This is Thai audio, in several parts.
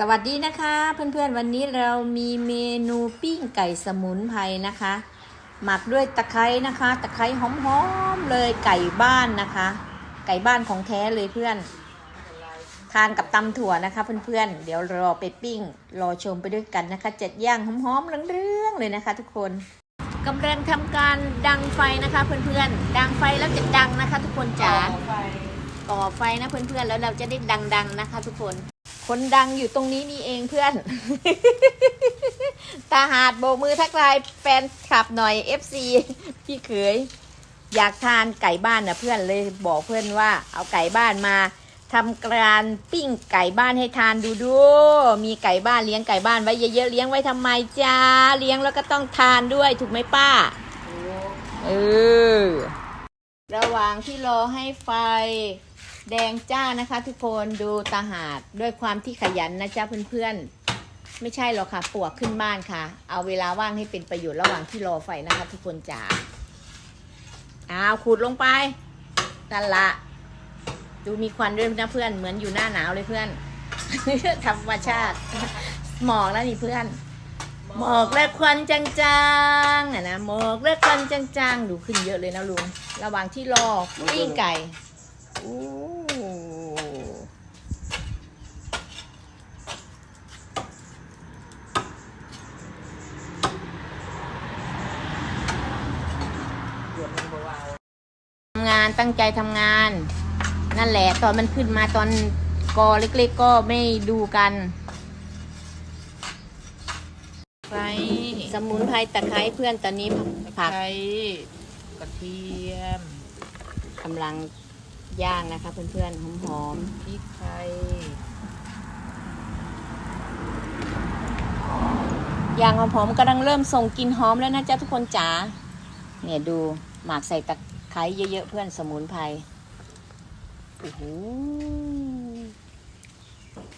สวัสดีนะคะ เพื่อนๆวันนี้เรามีเมนูปิ้งไก่สมุนไพรนะคะ หมักด้วยตะไคร้นะคะ ตะไคร้หอมๆเลยไก่บ้านนะคะ ไก่บ้านของแท้เลยเพื่อน ทานกับตำถั่วนะคะ เพื่อนๆเดี๋ยวรอไปปิ้ง รอชมไปด้วยกันนะคะเจ็ดย่างหอมๆเรื่องๆเลยนะคะ ทุกคนกำลังทำการดังไฟนะคะ เพื่อนๆดังไฟแล้วจะดังนะคะ ทุกคนจ๋าก่อไฟนะเพื่อนๆแล้วเราจะได้ดังๆนะคะ ทุกคน คนดังอยู่ตรงนี้นี่เองเพื่อน ตาหาดโบกมือทักทายแฟนคลับหน่อย FC พี่เขยอยากทานไก่บ้านนะเพื่อนเลยบอกเพื่อนว่าเอาไก่บ้านมาทำการปิ้งไก่บ้านให้ทานดูดู มีไก่บ้านเลี้ยงไก่บ้านไว้เยอะๆเลี้ยงไว้ทำไมจ้าเลี้ยงแล้วก็ต้องทานด้วยถูกไหมป้าเออระหว่างที่รอให้ไฟ แดงจ้านะคะทุกคนดูตาหาดด้วยความที่ขยันนะจ๊ะเพื่อนๆ ไม่ใช่หรอกค่ะปวกขึ้นบ้านค่ะ เอาเวลาว่างให้เป็นประโยชน์ระหว่างที่รอไฟนะคะ ทุกคนจ๋าอ้าวขุดลงไปนั่นละดูมีควันด้วยนะเพื่อนเหมือนอยู่หน้าหนาวเลยเพื่อนธรรมชาติหมอกแล้วนี่เพื่อน หมอกและควันจางๆอะนะหมอกและควันจางๆดูขึ้นเยอะเลยนะลุงระหว่างที่รอปิ้งไก่ โอ้ทำงานตั้งใจทำงาน นั่นแหละตอนมันขึ้นมาตอนกอเล็กๆก็ไม่ดูกันไคร้สมุนไพรตะไคร้เพื่อนตอนนี้ตะผักไคร้กระเทียมกำลัง ย่างนะคะ เพื่อนๆ หอมพริกไทยๆย่างหอมๆกำลังเริ่มส่งกลิ่นหอมแล้วนะจ๊ะทุกคนจ๋าเนี่ยดูหมากใส่ตะไคร้เยอะๆเพื่อนสมุนไพรโอ้โห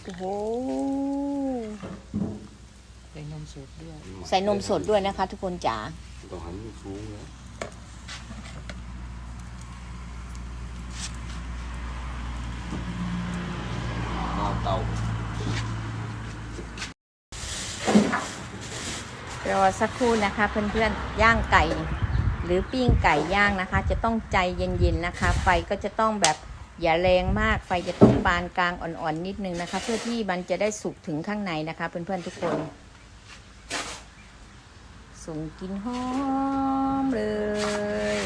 โอ้โหใส่นมสดด้วยใส่นมสดด้วยนะคะ ทุกคนจ๋าต้องหันสูงแล้วมาเต่าร รอสักครู่นะคะ เพื่อนๆย่างไก่ หรือปิ้งไก่ย่างนะคะ จะต้องใจเย็นๆนะคะ ไฟก็จะต้องแบบอย่าแรงมากไฟจะต้องปานกลางอ่อนๆนิดนึงนะคะ เพื่อที่มันจะได้สุกถึงข้างในนะคะ เพื่อนๆทุกคนส่งกินหอมเลย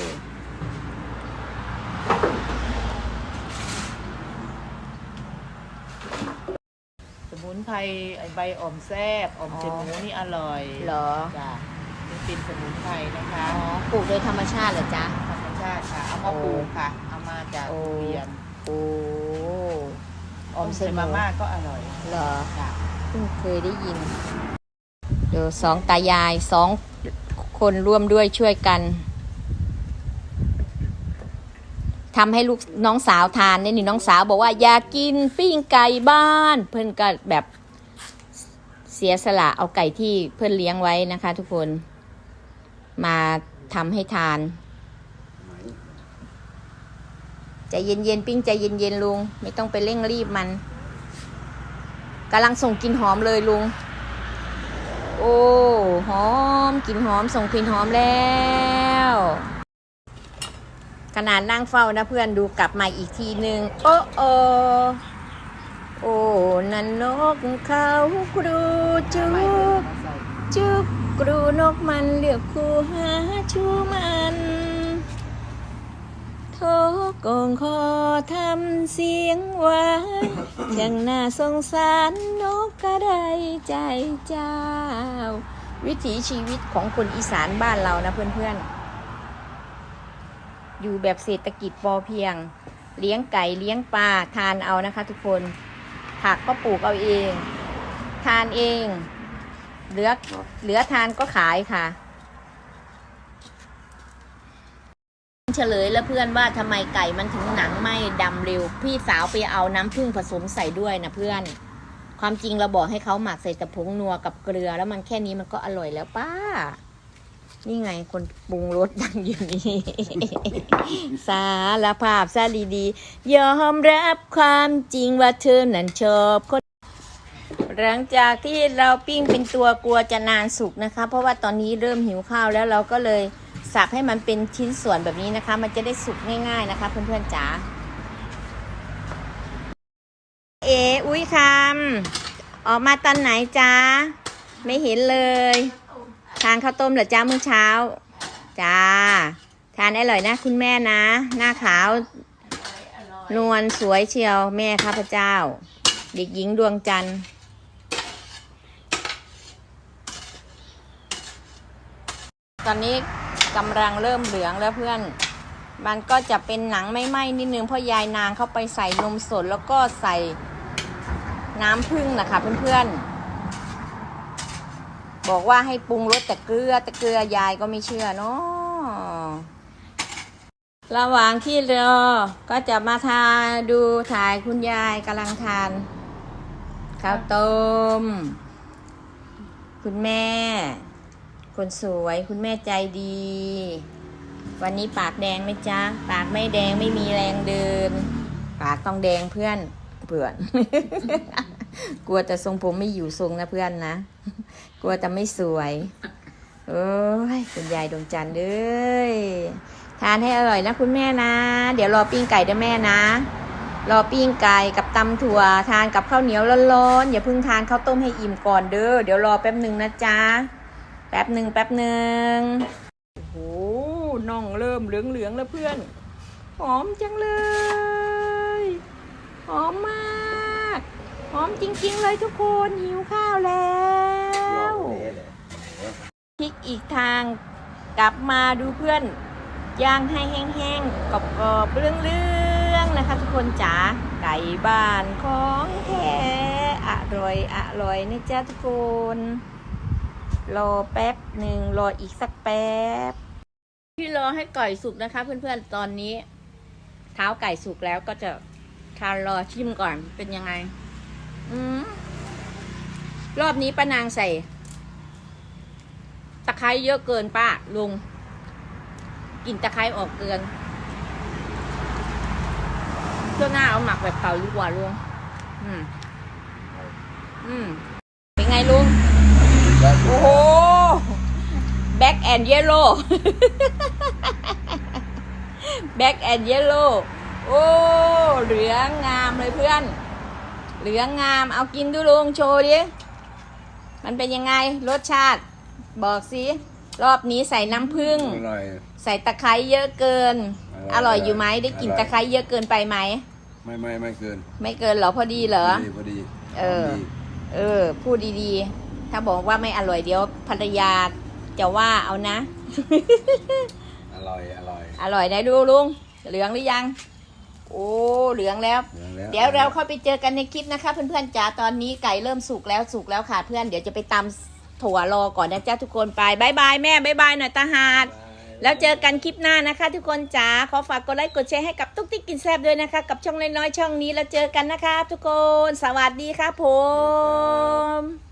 นไพรไอ้ใบอ่อมแซบอ่อมเจ็บหมูนี่อร่อยเหรอ จ้ะนี่เป็นสมุนไพรนะคะอ๋อปลูกโดยธรรมชาติเหรอจ๊ะ ธรรมชาติค่ะ เอามาปลูกค่ะ เอามาจากโอ้ โรงเรียนโอ้ออมเซใส่นมาม่าก็อร่อยเหรอค่ะเพิ่งเคยได้ยิน เดี๋ยวสองตายายสองคนร่วมด้วยช่วยกัน ทำให้ลูกน้องสาวทานเนี่ยนี่น้องสาวบอกว่าอยากกินปิ้งไก่บ้าน เพื่อนก็แบบเสียสละเอาไก่ที่เพื่อนเลี้ยงไว้นะคะ ทุกคน มาทำให้ทานใจเย็นๆปิ้งใจเย็นๆลุง ไม่ต้องไปเร่งรีบมันกำลังส่งกลิ่นหอมเลยลุง โอ้หอมกลิ่นหอมส่งกลิ่นหอมแล้ว ขนาดนั่งเฝ้านะเพื่อนดูกลับมาอีกทีหนึ่งโอ้โอโอ้นันนกเขากรูจุกจุกกรูนกมันเลือกคู่หาชูมันโทกงคอทำเสียงหวานช่างน่าสงสารนกกระไดใจเจ้า วิถีชีวิตของคนอีสานบ้านเรานะเพื่อนๆ อยู่แบบเศรษฐกิจพอเพียง เลี้ยงไก่เลี้ยงปลาทานเอานะคะ ทุกคนผักก็ปลูกเอาเอง ทานเอง เหลือเหลือทานก็ขายค่ะ เฉลยแล้วเพื่อนว่าทำไมไก่มันถึงหนังไม้ดำเร็ว พี่สาวไปเอาน้ำผึ้งผสมใส่ด้วยนะเพื่อน ความจริงเราบอกให้เขาหมักใส่แต่ผงนัวกับเกลือ แล้วมันแค่นี้มันก็อร่อยแล้วป้า นี่ไงคนปรุงรสดังอยู่นี่ สารภาพซะดีๆ ยอมรับความจริงว่าเธอนั้นชอบคน หลังจากที่เราปิ้งเป็นตัวกลัวจะนานสุกนะคะ เพราะว่าตอนนี้เริ่มหิวข้าวแล้วเราก็เลยสับให้มันเป็นชิ้นส่วนแบบนี้นะคะ มันจะได้สุกง่าย ๆนะคะ เพื่อนๆจ๋า เอ อุ้ยคำออกมาตอนไหนจ๊ะ ไม่เห็นเลย ทานข้าวต้มเหรอจ้ามื้อเช้า จ้า ทานอร่อยนะ คุณแม่นะ หน้าขาวนวลสวยเชียวแม่ข้าพเจ้า เด็กหญิงดวงจันทร์ตอนนี้กำลังเริ่มเหลืองแล้วเพื่อน มันก็จะเป็นหนังไม่ไหม้นิดนึงเพราะยายนางเข้าไปใส่นมสดแล้วก็ใส่น้ำผึ้งนะคะเพื่อนๆ บอกว่าให้ปรุงรสแต่เกลือแต่เกลือยายก็ไม่เชื่อเนาะระหว่างที่รอก็จะมาทาดูถ่ายคุณยายกำลังทานข้าวต้ม คุณแม่ คนสวยคุณแม่ใจดี วันนี้ปากแดงไหมจ๊ะ ปากไม่แดงไม่มีแรงเดิน ปากต้องแดงเพื่อนเพื่อน กลัวแต่ทรงผมไม่อยู่ทรงนะเพื่อนนะ กลัวแต่ไม่สวย โอ้ยคุณยายดวงจันทร์เอ้ยทานให้อร่อยนะคุณแม่นะ เดี๋ยวรอปิ้งไก่ด้วยแม่นะ รอปิ้งไก่กับตำถั่ว ทานกับข้าวเหนียวร้อนๆอย่าเพิ่งทานข้าวต้มให้อิ่มก่อนเด้อเดี๋ยวรอแป๊บหนึ่งนะจ๊ะแป๊บหนึ่งแป๊บหนึ่งโอ้โหน่องเริ่มเหลืองๆแล้วเพื่อนหอมจังเลย หอมมาก ห อมจริง ๆ เลยทุกคนหิวข้าวแล้วพลิกอีกทางกลับมาดูเพื่อนย่างให้แห้งๆกรอบๆเรื่องๆนะคะ ทุกคนจ๋าไก่บ้านของแท้อร่อยอร่อยนะจ๊ะทุกคนรอแป๊บหนึ่งรออีกสักแป๊บ ที่รอให้ไก่สุกนะคะ เพื่อนๆตอนนี้ เท้าไก่สุกแล้วก็จะทานรอชิมก่อนเป็นยังไง อืมรอบนี้ป้านางใส่ ตะไคร้เยอะเกินป้าลุงกลินตะไคร้ออกเกินเพื่อหน้าเอาหมักแบบเก่าดีกว่าลุงอืม อืม เป็นไงลุง โอ้โห แบ็กแอนด์เยลโล่แบ็กแอนด์เยลโล่โอ้ เหลืองงามเลยเพื่อน เหลืองงาม เอากินดูลุงโชว์ดิ มันเป็นยังไงรสชาติ บอกสิรอบนี้ใส่น้ำผึ้งอร่อย ใส่ตะไคร้เยอะเกินออร่ร่ออยยอยู่ไหมได้กลิ่นอร่อยตะไคร้เยอะเกินไปไหม ไม่ไม่ไม่เกิน ไม่เกินเหรอพอดีเหรอ พอดีพอดี เออพดีเออ พูดดีๆ ถ้าบอกว่าไม่อร่อยเดี๋ยวภรรยาจะว่าเอานะ อร่อย อร่อย อร่อยได้ดูลุง เหลืองหรือยัง โอ้เหลืองแล้ว เหลืองแล้วเดี๋ยวเราเข้าไปเจอกันในคลิปนะคะ เพื่อนๆจ๋าตอนนี้ไก่เริ่มสุกแล้วสุกแล้วค่ะ เพื่อนเดี๋ยวจะไปตำถั่วรอก่อนนะจ๊ะทุกคนไปบายบายแม่บายบายหน่อยตาหาด แล้วเจอกันคลิปหน้านะคะ ทุกคนจ๋าขอฝากกดไลค์กดแชร์ให้กับตุ๊กติ๊กกินแซบด้วยนะคะ กับช่องน้อยๆช่องนี้แล้วเจอกันนะคะ ทุกคน สวัสดีครับผม